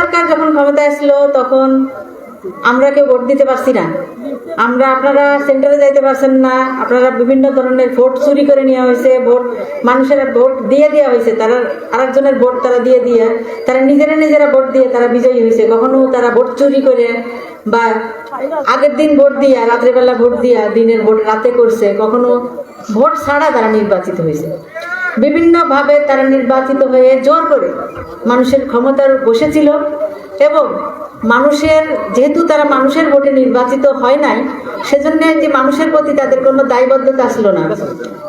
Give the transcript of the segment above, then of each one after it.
সরকার যখন ক্ষমতায় আসলো, তখন আমরা কেউ ভোট দিতে পারছি না। আমরা, আপনারা সেন্টারে যাইতে পারছেন না। আপনারা বিভিন্ন ধরনের ভোট চুরি করে নেওয়া হয়েছে, ভোট, মানুষের ভোট দিয়ে দেওয়া হয়েছে। তারা, আরেকজনের ভোট তারা দিয়ে দিয়ে, তারা নিজেরা নিজেরা ভোট দিয়ে তারা বিজয়ী হয়েছে। কখনো তারা ভোট চুরি করে বা আগের দিন ভোট দিয়া, রাত্রেবেলা ভোট দিয়া, দিনের ভোট রাতে করছে। কখনো ভোট ছাড়া তারা নির্বাচিত হয়েছে। বিভিন্নভাবে তারা নির্বাচিত হয়ে জোর করে মানুষের ক্ষমতার বসেছিল এবং মানুষের, যেহেতু তারা মানুষের ভোটে নির্বাচিত হয় নাই, সেজন্য যে মানুষের প্রতি তাদের কোনো দায়বদ্ধতা আসলো না।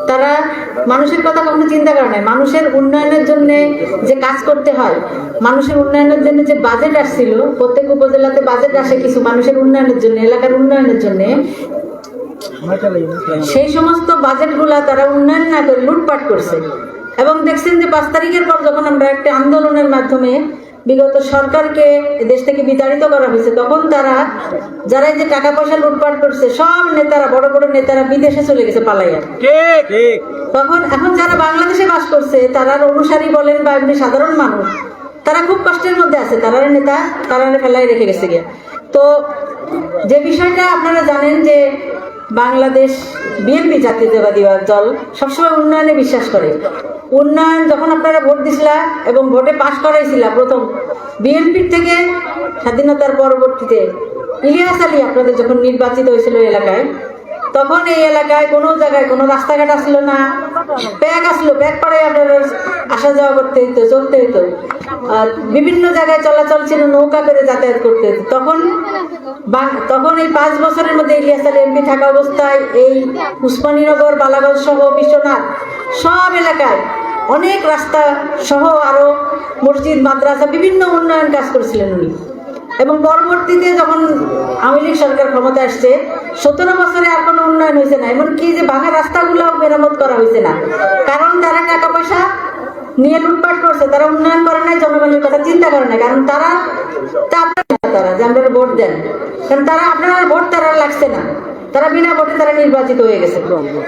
তারা মানুষের কথা কখনো চিন্তা করে নাই। মানুষের উন্নয়নের জন্য যে কাজ করতে হয়, মানুষের উন্নয়নের জন্য যে বাজেট আসছিল, প্রত্যেক উপজেলাতে বাজেট আসে কিছু মানুষের উন্নয়নের জন্য, এলাকার উন্নয়নের জন্য সেই সমস্ত বাজেটগুলা তারা উন্নয়ন না করে লুটপাট করছে। এবং দেখছেন যে পাঁচ তারিখের পর যখন আমরা একটা আন্দোলনের মাধ্যমে বিগত সরকারকে দেশ থেকে বিতাড়িত করা হয়েছে তখন তারা যারা যে টাকা পয়সা লুটপাট করছে সব নেতারা বড় বড় নেতারা বিদেশে চলে গেছে পালাইয়া। তখন এখন যারা বাংলাদেশে বাস করছে তারা অনুসারী বলেন বা এমনি সাধারণ মানুষ তারা খুব কষ্টের মধ্যে আছে তারা নেতা তারা ফেলাই রেখে গেছে গিয়া। তো যে বিষয়টা আপনারা জানেন যে বাংলাদেশ বিএনপি জাতীয়তাবাদী দল সবসময় উন্নয়নে বিশ্বাস করে। উন্নয়ন যখন আপনারা ভোট দিছিলা এবং ভোটে পাশ করাইছিলা প্রথম, বিএনপির থেকে স্বাধীনতার পরবর্তীতে ইলিয়াস আলী আপনাদের যখন নির্বাচিত হয়েছিল এলাকায়, তখন এই এলাকায় কোনো জায়গায় কোনো রাস্তাঘাট আসলো না। ব্যাগ আসলো, ব্যাগ পরে আপনারা আসা যাওয়া করতে হতো চলতে হতো আর বিভিন্ন জায়গায় চলাচল ছিল, নৌকা করে যাতায়াত করতে হতো তখন তখন এই পাঁচ বছরের মধ্যে ইলিয়াস আলী এমপি থাকা অবস্থায় এই উসমানীনগর বালাগঞ্জ সহ বিশ্বনাথ, সব এলাকায় অনেক রাস্তা সহ আরও মসজিদ, মাদ্রাসা, বিভিন্ন উন্নয়ন কাজ করেছিলেন উনি। এবং পরবর্তীতে যখন আওয়ামী লীগ সরকার ক্ষমতা আসছে, সতেরো বছরে আর কোনো উন্নয়ন হয়েছে না, এমনকি যে ভাঙা রাস্তাগুলো মেরামত করা হয়েছে না। কারণ তারা টাকা পয়সা নিয়ে লুটপাট করছে, তারা উন্নয়ন করে নাই, জনগণের কথা চিন্তা করে না কারণ তারা তারা, যে আপনারা ভোট দেন। কারণ তারা, আপনারা ভোট তারা লাগছে না। তারা বিনা ভোটে তারা নির্বাচিত হয়ে গেছে।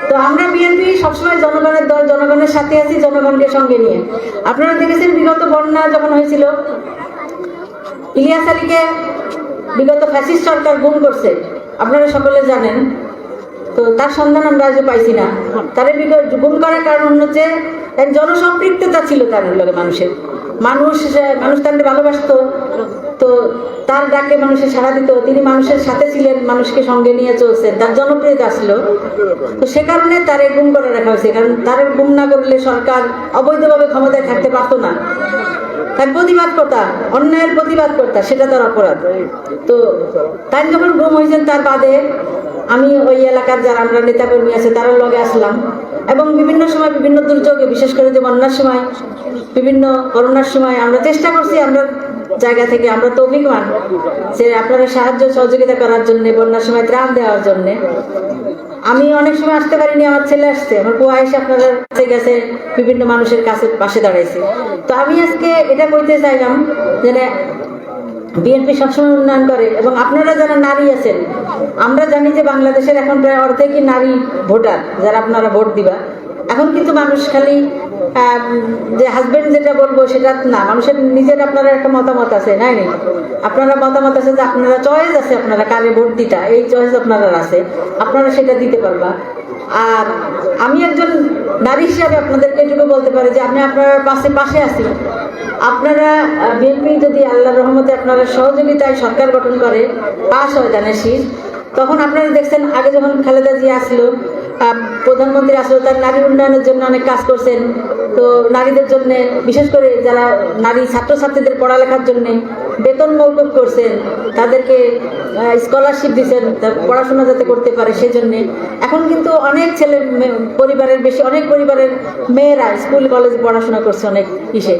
তো আমরা বিএনপি সবসময় জনগণের দল, জনগণের সাথে আছি, জনগণকে সঙ্গে নিয়ে। আপনারা দেখেছেন বিগত বন্যা যখন হয়েছিল ইলিয়াস আলীকে বিগত ফ্যাসিস্ট সরকার গুম করছে, আপনারা সকলে জানেন। তো তার সন্ধান আমরা আজও পাইছি না। তার বিগত গুম করার কারণ হচ্ছে এক জনসম্পৃক্ততা ছিল তার লগে মানুষের। মানুষ মানুষ তাকে ভালোবাসতো। তো তার ডাকে মানুষের সাড়া দিত। তিনি মানুষের সাথে ছিলেন, মানুষকে সঙ্গে নিয়ে চলছেন। তার জনপ্রিয়তা আসলো তো সে কারণে তারে গুম করে রাখা হয়েছে। কারণ তার গুম না করলে সরকার অবৈধভাবে ক্ষমতায় থাকতে পারতো না। তার প্রতিবাদ করতা অন্যায়ের প্রতিবাদ করতা সেটা তার অপরাধ। তো তাই যখন গুম হয়েছেন তার বাদে আমি ওই এলাকার যারা আমরা নেতাকর্মী আছে তারা লগে আসলাম। এবং বিভিন্ন সময় বিভিন্ন দুর্যোগে, বিশেষ করে যে বন্যার সময়, বিভিন্ন করোনার সময় আমরা চেষ্টা করছি, আমরা জায়গা থেকে আমরা তো অভিজ্ঞান যে আপনারা সাহায্য সহযোগিতা করার জন্য, বন্যার সময় ত্রাণ দেওয়ার জন্য। আমি অনেক সময় আসতে পারিনি, আমার ছেলে আসছে। আমার বউ আয়সা আপনাদের কাছে গেছে, বিভিন্ন মানুষের কাছে, পাশে দাঁড়াইছে। তো আমি আজকে এটা কইতে চাইলাম যে বিএনপি সবসময় উন্নয়ন করে, এবং আপনারা যারা নারী আছেন, আমরা জানি যে বাংলাদেশের এখন প্রায় অর্ধেকই নারী ভোটার, যারা আপনারা ভোট দিবা। এখন কিন্তু মানুষ খালি যে হাজবেন্ড যেটা বলব সেটা না, মানুষের নিজের আপনারা একটা মতামত আছে, নাই নাই? আপনারা মতামত আছে যে আপনারা চয়েস আছে আপনারা কারে ভোট দিতা, এই চয়েস আপনারা আছে, আপনারা সেটা দিতে পারবা। আর আমি একজন নারী হিসাবে আপনাদেরকে এটুকু বলতে পারি যে আমি আপনার পাশে পাশে আছি। আপনারা বিএনপি যদি আল্লাহর রহমতে আপনারা সহযোগিতায় সরকার গঠন করে, পাশ হয় শীষ তখন আপনারা দেখছেন, আগে যখন খালেদা জিয়া আসলো প্রধানমন্ত্রী আসলে তার নারী উন্নয়নের জন্য অনেক কাজ করছেন। তো নারীদের জন্য, বিশেষ করে যারা নারী ছাত্রছাত্রীদের পড়ালেখার জন্য বেতন মৌকুব করছেন, তাদেরকে স্কলারশিপ দিচ্ছেন পড়াশোনা যাতে করতে পারে সেজন্যে। এখন কিন্তু অনেক ছেলে পরিবারের বেশি, অনেক পরিবারের মেয়েরা স্কুল কলেজে পড়াশোনা করছে অনেক ইসে।